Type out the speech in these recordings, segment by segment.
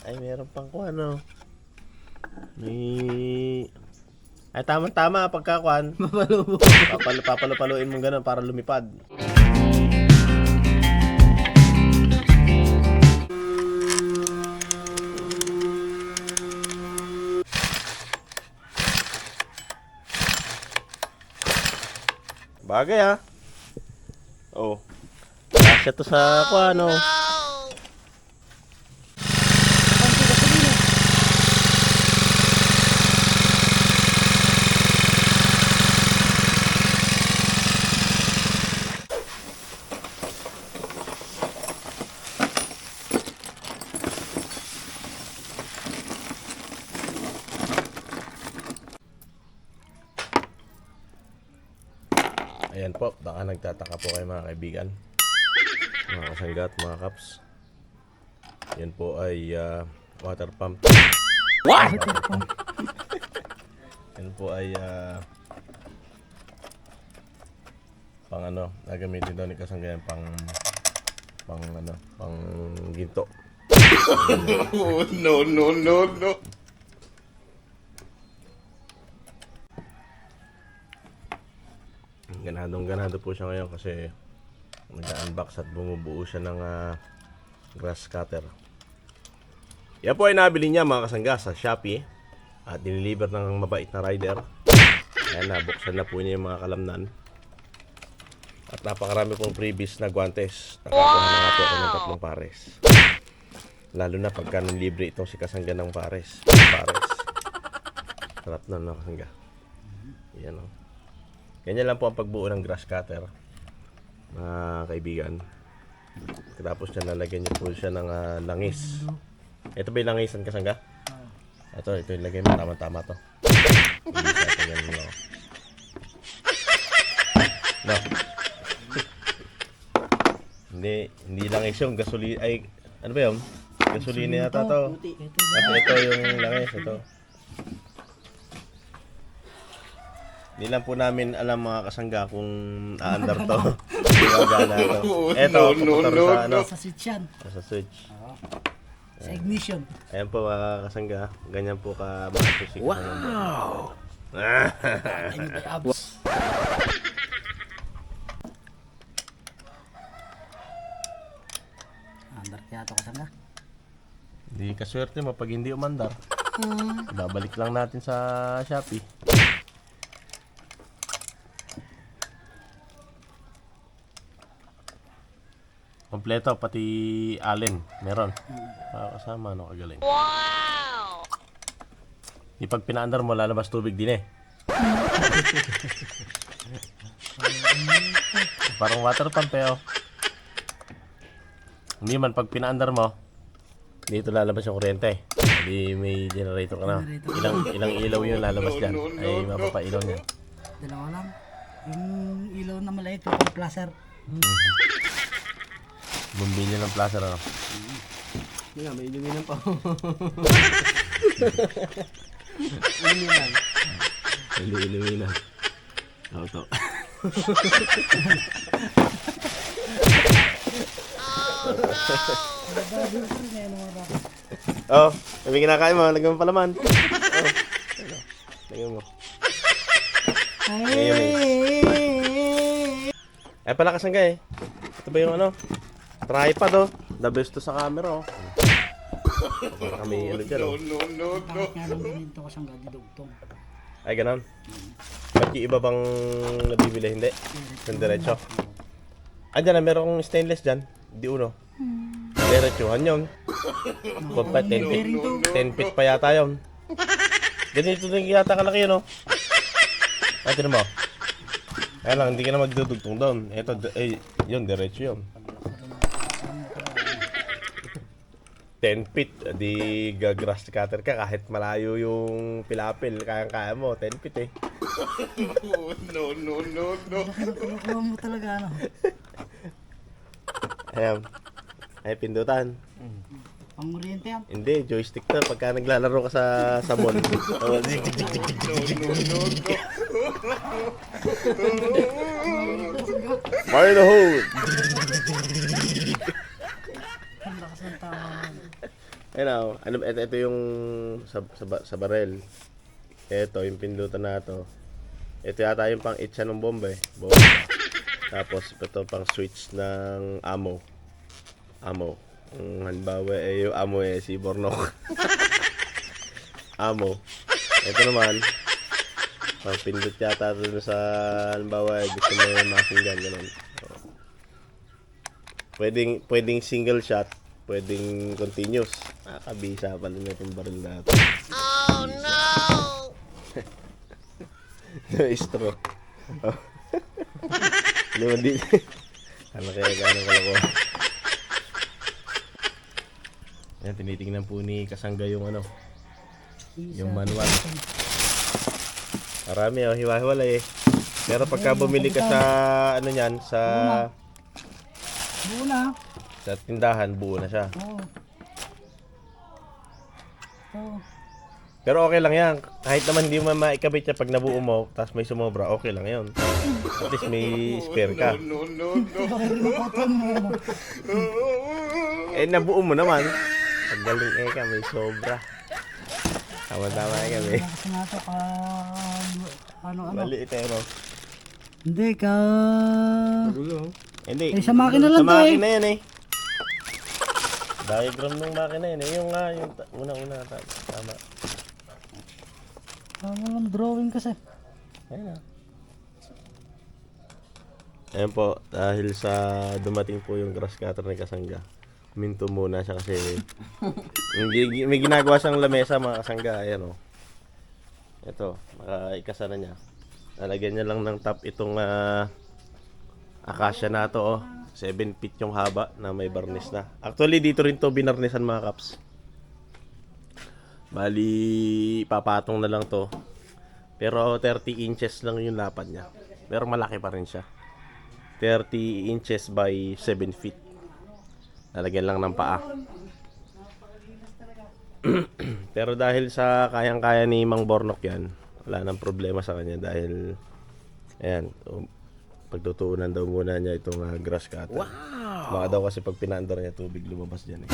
Ay, meron pang kuha, no? May... Ay, tama-tama, pagkakuan. Mapalubo. Papalo, papalo-paluin mo ganun para lumipad. Bagay ha. Oh. Kasya to sa kuha, no? Ayan po, baka nagtataka po kayo mga kaibigan. Mga kasanggat, mga kaps. Yan po ay ah, water pump. What? Yan po ay ah, pang ano, gagamitin daw ni kasanggayan pang pang ano, pang ginto. Oh, no, no, no, no. Ganadong ganado po siya ngayon kasi nag-unbox at bumubuo siya ng ah, grass cutter. Yan po ay nabili niya mga kasangga sa Shopee at diniliver ng mabait na rider. Ayan, nabuksan na po niya yung mga kalamnan. At napakarami pong freebies na guantes. Nakakuha na nga po ng tatlong pares. Lalo na pagka libre itong si kasangga ng pares. Pares. Sarap na no kasangga. Yan o. Ganyan lang po ang pagbuo ng grass cutter. Mga kaibigan. Tapos niya lalagyan niyo po siya ng ah, langis. Ito ba yung langisan kasangga? Ito, ito yung lagay mo. Tama-tama to. No. hindi, hindi langis yung gasolina. Ay, ano ba yun? Gasolina yata to. Kasi ito yung langis, ito. Hindi lang po namin alam mga kasangga kung aandar to. Magana to. Ito, No, no, sa ano, Sa switch yan. sa switch. Sa ignition. Ayan po mga kasangga, ganyan po ka mga pusik. Wow! Ay, may abs. Andar kaya to kasama. Hindi kaswerte mo pag hindi umandar. Babalik lang natin sa Shopee. Kompleto, pati allen. Meron. Makakasama, no? Kagaling. Wow! Di pag pinaandar mo, lalabas tubig din eh. Parang water pump eh, oh. Hindi man, pag pinaandar mo, dito lalabas yung kuryente. Hindi may generator ka na. Ilang, ilang ilaw yung lalabas dyan. Ay, mapapailaw niya. Dalawa lang. Yung ilaw na maliit, yung placer. Bumbilya ng plaza ano. Hindi nga, may iluminan pa. Hindi ilumina. Auto. oh, may kinakain mo. Lagyan mo palaman. Oh. Lagyan mo. Mayonnaise. Ay, pala kasangga eh. Ito ba yung ano? Tripod oh. The best to sa camera oh. Kami ano dyan oh. No, no, no. Kahit nga ganito ko siyang gadidugtong. Ay, ganon. Ba't yung iba bang nabibili? Hindi. Yung diretso. Ah, dyan na. Merong stainless dyan. Di uno. Diretsuhan yun. Kung pa 10 feet. 10 feet pa yata yun. Ganito din yata kalaki yun, oh. Ay, tinan mo. Kaya lang, hindi ka na magdudugtong doon. Ito, eh, yun, diretso yun. 10 feet, di gagrass cutter ka kahit malayo yung pilapil, kaya-kaya mo, 10 feet eh. Oh, no, no, no, no. Kinukuha mo talaga, ano? Ayan. Ay, pindutan. Pangoriente yan. Hindi, joystick to pagka naglalaro ka sa sa mall. Oh, zik, zik, zik, zik. Fire the hole! Ang lakas ng tama. Ayun o, ano, ito, ito yung sa, sa, sa barel. Ito, yung pindutan na to. Ito yata yung pang itcha ng bomba eh. Bomba. Tapos, ito pang switch ng ammo. Ammo. Ang halimbawa eh, yung ammo eh, si Bornok. ammo. Ito naman, pang pindot yata dun sa halimbawa eh, gusto mo yung machine gun, ganun. So, pwedeng, pwedeng single shot, pwedeng continuous. Nakakabisa pala na itong baril natin. Oh no! Straw. Oh. Hindi mo di. ano kaya gano'ng kalokohan? Yan, tinitingnan po ni Kasangga yung ano, yung manual. Marami oh, hiwa-hiwala eh. Pero pagka bumili ka sa ano niyan, sa Buo na. sa tindahan, buo na siya. Oo. Pero okay lang yan. Kahit naman hindi mo maikabit siya pag nabuo mo, tapos may sumobra, okay lang yun. At least may spare ka. No, no, no. Mo. Eh, nabuo mo naman. Ang galing eh ka, may sobra. Tama-tama eh kami. Kasi nga to ka... Ano, ano? Maliit eh, no? Hindi ka... Hindi. Eh, sa makina lang Sa to eh. makina yan eh. Diagram ng makina yun eh. Yung nga, yung una-una. ta- Tama. Ano lang drawing kasi. Ayun na. Ayan po, dahil sa dumating po yung grass cutter ni Kasangga. Minto muna siya kasi may, may ginagawa siyang lamesa mga kasangga. Ayan o. Ito, makaikasa na niya. Lalagyan niya lang ng top itong ah, akasya na to oh. 7 feet yung haba na may barnis na. Actually, dito rin to binarnisan mga kaps. Bali, papatong na lang to. Pero 30 inches lang yung lapad niya. Pero malaki pa rin siya. 30 inches by 7 feet. Lalagyan lang ng paa. Pero dahil sa kayang-kaya ni Mang Bornok yan, wala nang problema sa kanya dahil ayan, um, pagtutuunan daw muna niya itong ah, grass cutter. Wow! Baka daw kasi pag pinaandar niya tubig lumabas dyan eh.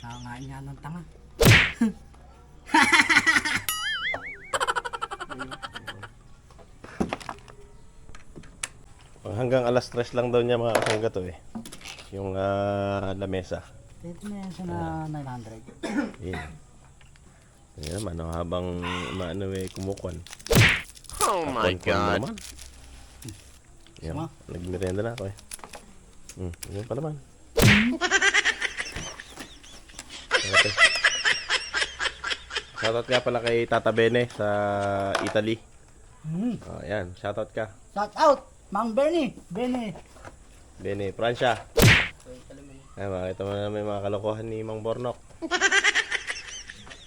Nangangain nga ng tanga. Hanggang alas 3 lang daw niya mga kasangga to eh. Yung ah, lamesa. Dito na yan siya na 900. Yun. Yan naman, oh, habang maano eh, kumukuan. Oh my God. Naman. Yan, Sama? nagmerienda na ako eh. Hmm, yun pa naman. Okay. Shoutout nga pala kay Tata Bene sa Italy. Hmm. Oh, yan, shoutout ka. Shout out! Mang Bernie! Benny! Bene, Francia. Ay, makita mo na may mga kalokohan ni Mang Bornok.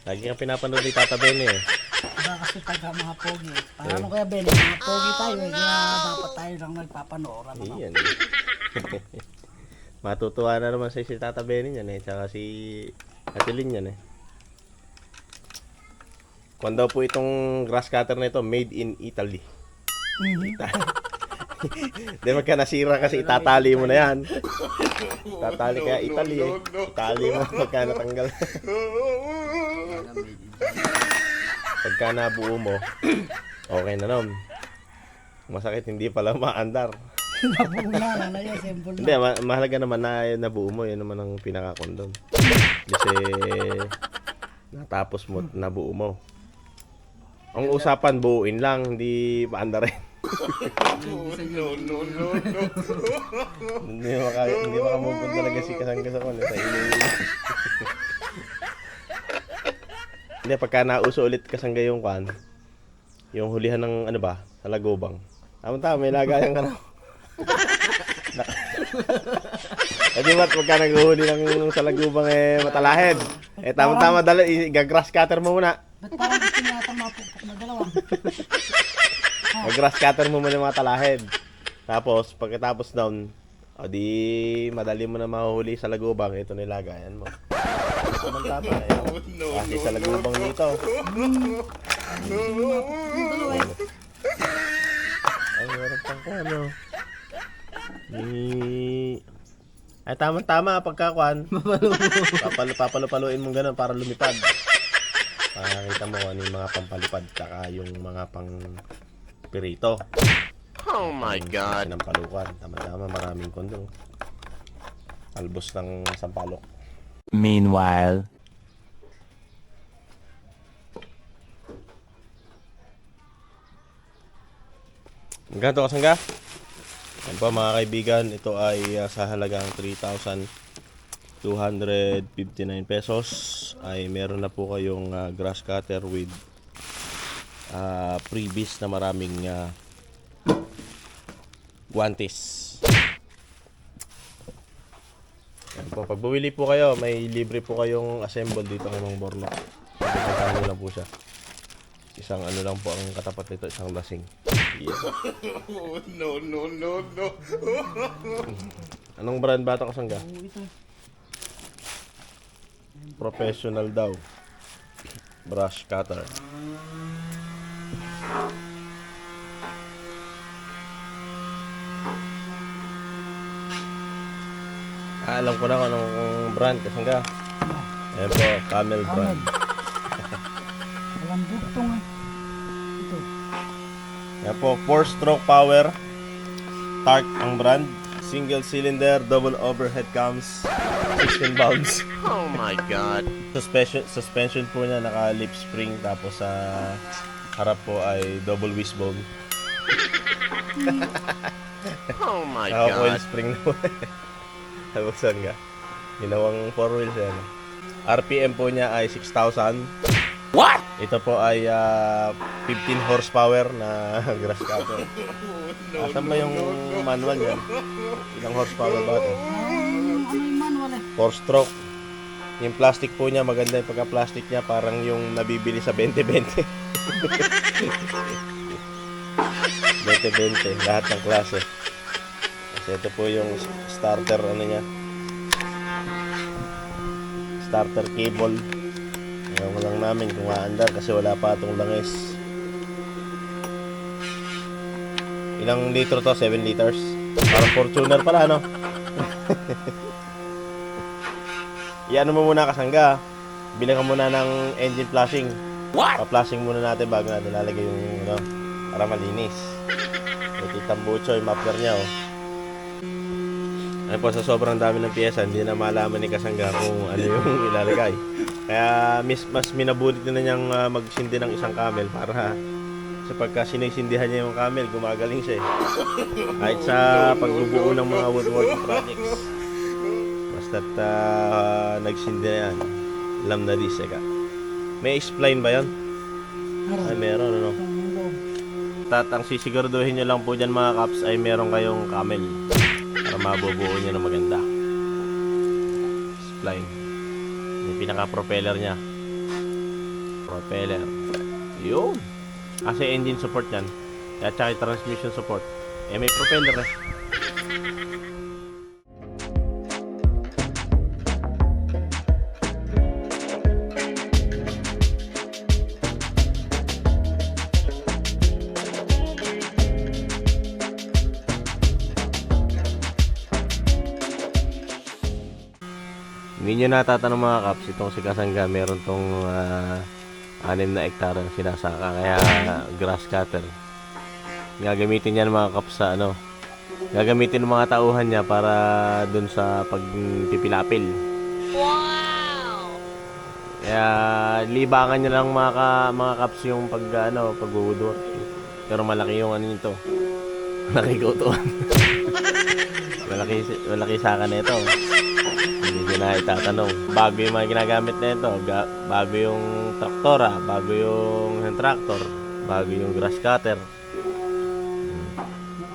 Lagi kang pinapanood ni Tata Bene eh. Diba kasi pagka mga pogi. Paano kaya Benny? Mga pogi tayo eh. Kaya dapat tayo lang nagpapanooran. Ano? Iyan. Matutuwa na naman sa si Tata Benny yan eh. Tsaka si Ate Lynn yan eh. Kung daw po itong grass cutter na ito, made in Italy. Mhm. Di magka nasira kasi itatali mo na yan. Tatali kaya Italy eh. Itali mo pagka natanggal. Pagka nabuo mo, okay na nun. Masakit, hindi pala maandar. Nabula na na yun. Simple Hindi, na. ma- mahalaga naman na nabuo mo. Yan naman ang pinaka-condom. Kasi natapos mo, nabuo mo. Ang usapan, buuin lang, hindi paanda rin. No, no, no, no. hindi maka, hindi makamove talaga si Kasangga sa kanya. Sa ilo Hindi, pagka nauso ulit Kasangga yung kwan, yung hulihan ng ano ba, sa lagobang. Tama-tama, may lagayan ka na. Eh di ba't pagka naghuhuli ng sa lagubang eh matalahed? Eh tama-tama dala i-grass cutter mo muna. Ba't parang gusto niya yata mapukpok na dalawa? Mag-grass cutter mo muna yung mga talahed. Tapos pagkatapos down, o di madali mo na mahuhuli sa lagubang, ito na ilagayan mo. Tama-tama eh. No, Kasi sa lagubang dito. Ay, meron pang kung ano. Ni... Ay, tama-tama, pagkakuan. Papalo, papalo-paluin mo ganun para lumipad. Para kita mo ano yung mga pampalipad, tsaka yung mga pang pirito. Oh my god. Sinampalukan. Tama-tama, maraming kondo. Albos ng sampalok. Meanwhile. Ganito kasangga? Yan po mga kaibigan, ito ay uh, sa halagang 3,259 pesos ay meron na po kayong uh, grass cutter with uh, freebies na maraming uh, guantes. Po, pag bumili po kayo, may libre po kayong assemble dito ng mga borno. Pagkakano lang po siya. Isang ano lang po ang katapat nito, isang lasing. Yeah. Oh, no, no, no, no. Anong brand bata ka sangga? Professional daw. Brush cutter. Alam ko na kung anong brand kasi nga. Ayan po, Camel Camel. brand. Walang bugtong eh. Ito. Ayan po, 4 stroke power. Tark ang brand. Single cylinder, double overhead cams, 16 valves. Oh my god. Suspension, suspension po niya naka lip spring tapos sa harap po ay double wishbone. Oh my Naka coil god. spring na po. saan nga? Ginawang 4 wheels yan. RPM po niya ay 6,000. What? Ito po ay ah, 15 horsepower na grass cutter. Asan ba yung manual yan? Ilang horsepower ba ito? 4 stroke. Yung plastic po niya, maganda yung pagka-plastic niya, parang yung nabibili sa 20-20. 20-20, lahat ng klase. Kasi ito po yung starter, ano niya. Starter cable. Ngayon ko lang namin kung aandar kasi wala pa itong langis. Ilang litro to? 7 liters? Parang Fortuner pala, no? Iano mo muna kasangga. Bilang ka muna ng engine flashing. What? Pa-flashing muna natin bago natin lalagay yung ano, para malinis. May kitambucho yung muffler niya oh. Ay po sa sobrang dami ng piyesa, hindi na malaman ni Kasangga kung ano yung ilalagay. Kaya mis, mas minabulit na niyang ah, magsindi ng isang camel para sa pagka sinisindihan niya yung camel, gumagaling siya eh. Kahit sa pagbubuo ng mga woodworking projects. Basta't uh, nagsindi na yan. Alam na di seka. May explain ba yan? Ay, Meron. ano. Tat, ang sisiguraduhin nyo lang po dyan mga caps ay meron kayong camel. Mabubuo nyo na maganda. Spline. Yung pinaka-propeller niya. Propeller. Yun. Kasi engine support yan. At saka transmission support. Eh may propeller eh. Hindi nyo natatanong mga kaps, itong si Kasangga, meron tong ah, anim na hektare na sinasaka, kaya grass cutter. Gagamitin yan mga kaps sa ano, gagamitin ng mga tauhan niya para dun sa pagpipilapil. Wow! Kaya libangan niya lang mga, ka, mga kaps yung pag ano, pag-woodwork. Pero malaki yung ano nito. Malaki gotoan. malaki, malaki saka na ito. Na itatanong. Bago yung mga ginagamit na ito. Bago yung traktora. Bago yung hand tractor. Bago yung grass cutter. Hmm.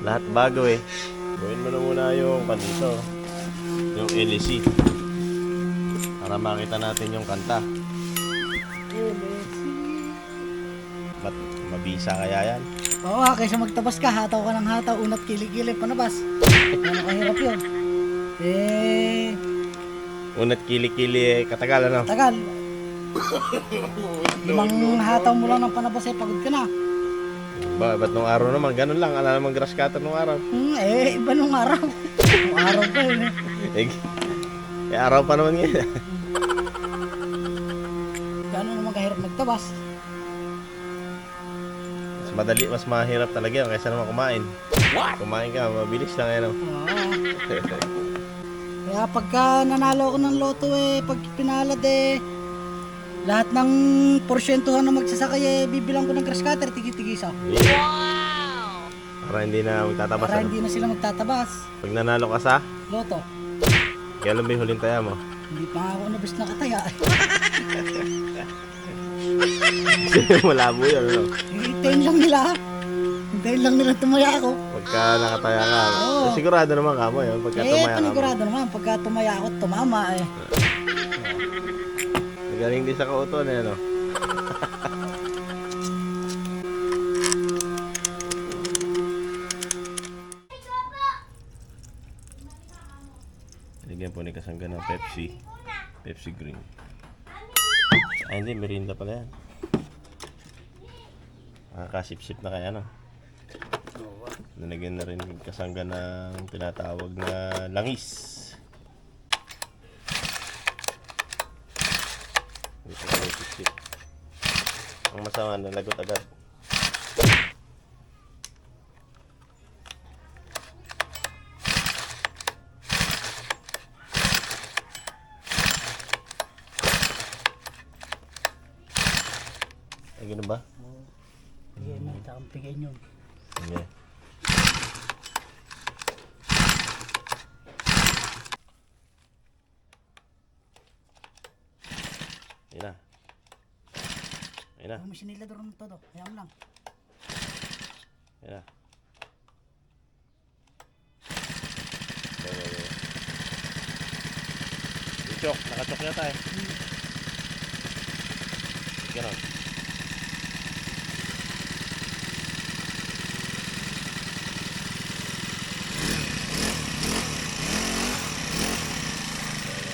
Lahat bago eh. Gawin mo na muna yung kanito. Yung LEC. Para makita natin yung kanta. Mat mabisa kaya yan? Oo, ah, kaysa magtabas ka, hataw ka ng hataw, unat kilikili, panabas. Ano kahirap yun? Eh, Unat kili-kili eh, katagal ano? tagal. Limang hataw mo lang ng panabas eh, pagod ka na. Ba, ba't nung araw naman? Ganun lang. Ala namang grass cutter nung araw. Hmm, eh, iba nung araw. nung araw pa yun eh. Eh, eh, araw pa naman ngayon. Gano'n naman kahirap magtabas. mas madali, mas mahirap talaga yun kaysa naman kumain. Kumain ka, mabilis lang yan. oh. Oo. Kaya pagka nanalo ako ng loto eh, pag pinalad eh, lahat ng porsyentuhan na magsasakay eh, bibilang ko ng grass cutter, tigi-tigisa. Wow! Para hindi na magtatabas. Para ano? hindi na sila magtatabas. Pag nanalo ka sa, Loto. kailan ba yung huling taya mo? Hindi pa ako nabis nakataya. Malabo yun, ano? Hintayin lang nila. Hintayin lang nila tumaya ako. Pagka nakataya ka, Oo. eh, sigurado naman ka mo yun. Pagka Eh, tumaya ka mo. panigurado naman. Pagka tumaya ako, tumama eh. Magaling din sa kauton, eh, no? Lagyan po ni Kasangga ng Pepsi. Pepsi Green. Ay, hindi. Merinda pala yan. Nakakasip-sip na kaya, no? Nalagyan na rin Kasangga ng tinatawag na langis. Ang masama, nalagot agad. Ay, ganun ba? Bigay mo, takang bigay nyo. Sige. Ayun na. Ayun na. Ang masinila doon todo. Ayan lang. Ayun na. Go, go, go. Ichok. Nakachok yata eh. Ganon.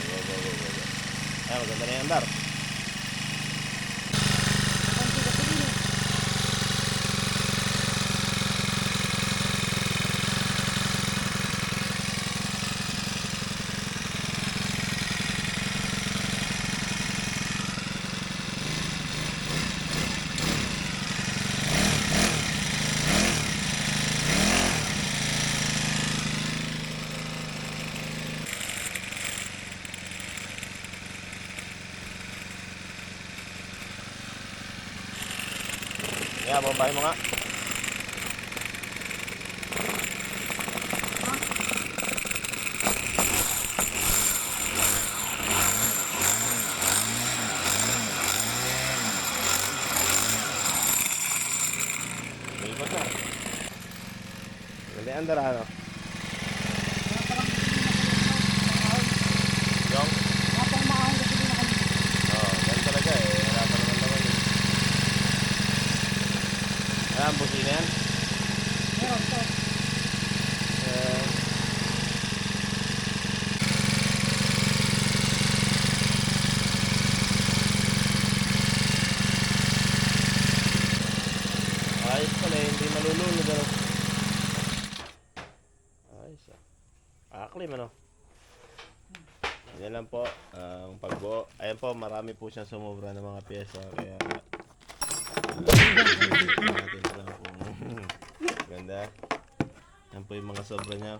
Go, go, go, go, go. Ay, maganda na yan, Dar. Kaya, babae mo nga. May ikot na. Ganda yan, Dara, ano? Yung? Kapag maahon kasi din ako. Oo, oh, ganun talaga eh. Wala pa naman naman eh. Ayan, busi na yan. Meron to. Eh, Ayos pala eh, hindi malulunod ano. Ayos ah. Aklim ano. Yan lang po, ang pagbuo. Ayan po, marami po siyang sumobra ng mga pyesa. Kaya, ganda. Yan po yung mga sobra niya.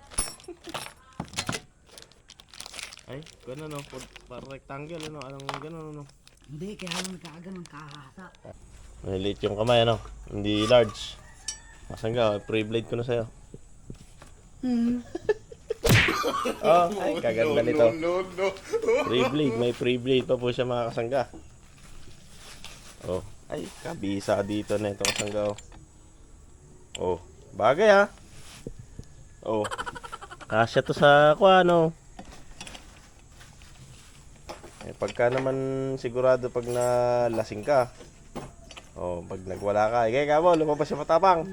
Ay, gano'n no, para rectangle ano, anong gano'n ano. Hindi, kaya lang nagkakaganon kahasa. Maliit yung kamay ano, hindi large. Masan ka, pre-blade ko na sa'yo. Hmm. Oh, ay, kaganda nito. No, no, no. Pre-blade, may pre-blade pa po siya mga kasangga. Oh, ay, kabisa dito na ito kasangga oh. Oh, bagay ha. Oh, kasya to sa kuano. Eh, pagka naman sigurado pag nalasing ka. Oh, pag nagwala ka, ikay ka mo, lumabas yung matapang.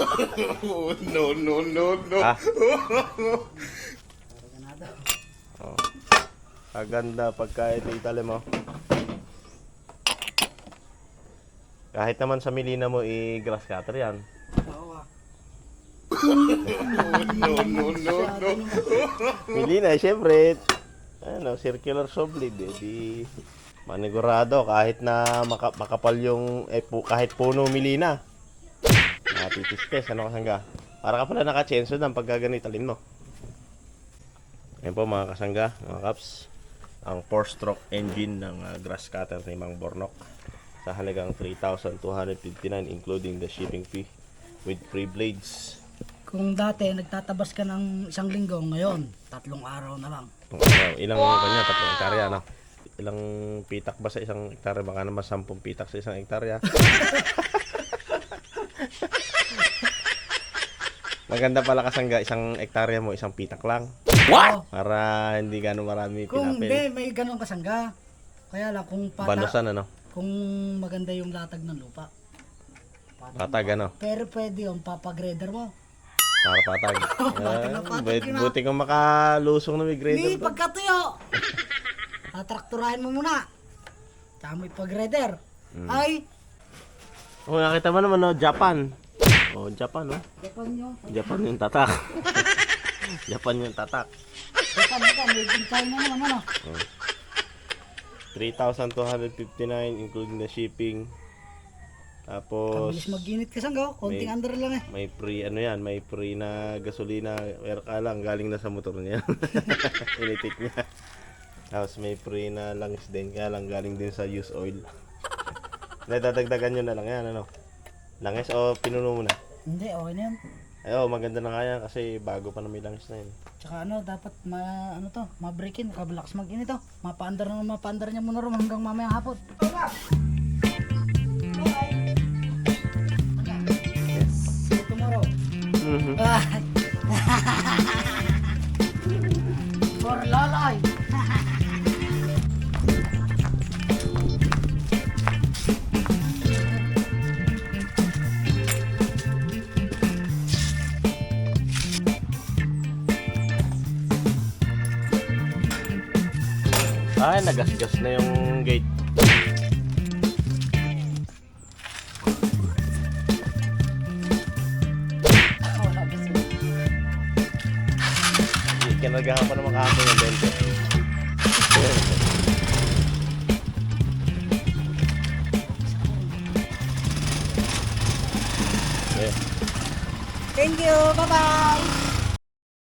No, no, no, no. Ha? Ganado. Oh. Kaganda pagka ito itali mo. Kahit naman sa milina mo i-grass cutter yan. Ah. No, no, no, no. Milina, syempre, ano, circular saw blade, eh, di manigurado kahit na maka, makapal yung, eh, pu, kahit puno milina. Natitispes, ano kasangga? Para ka pala naka-chenso ng pagkaganit, alin mo. Ayan po mga kasangga, mga kaps, ang 4-stroke engine ng ah, grass cutter ni Mang Bornok sa halagang 3,259 including the shipping fee with free blades. Kung dati nagtatabas ka ng isang linggo, ngayon, tatlong araw na lang. Ano, ilang kanya, tatlong hektarya, ano? Ilang pitak ba sa isang hektarya? Baka naman sampung pitak sa isang hektarya. Maganda pala kasangga, isang hektarya mo, isang pitak lang. What? Para hindi gano'ng marami Kung pinapil. hindi, may ganun kasangga. Kaya lang, kung pata, Banusan, ano? kung maganda yung latag ng lupa. Patag, ano? Pero pwede yung papagrader mo. Para patag. Patag na Ah, patag but, buti kung makalusong na may Hindi, grader pagkatuyo. Tatrakturahin mo muna. Tsaka may pag-grader. Hmm. Ay, Oh, nakita mo naman, no? Japan. Oh, Japan, no? Japan nyo. Japan yung tatak. Japan yung tatak. Japan, Japan. Made in China naman, ano? 3,259 including the shipping. Tapos Kabilis mag-init kasangga. Konting May- under lang eh. may free ano yan, may free na gasolina, air ka lang galing na sa motor niya. Initik niya. Tapos may free na langis din, kaya lang galing din sa used oil. Nadadagdagan nyo na lang yan, ano? Langis o pinuno mo na? Hindi, okay na yan. Ay, oh, maganda na nga yan kasi bago pa na may langis na yun. Tsaka ano, dapat ma, ano to, ma-breakin, kabalakas mag-init to. Mapaandar na mapaandar niya muna rin hanggang mamayang hapon. See you tomorrow. Bye. For lalay. Ay, nagasgas na yung gate. Kinagahan pa naman kahapon yung bente. Thank you. Bye-bye.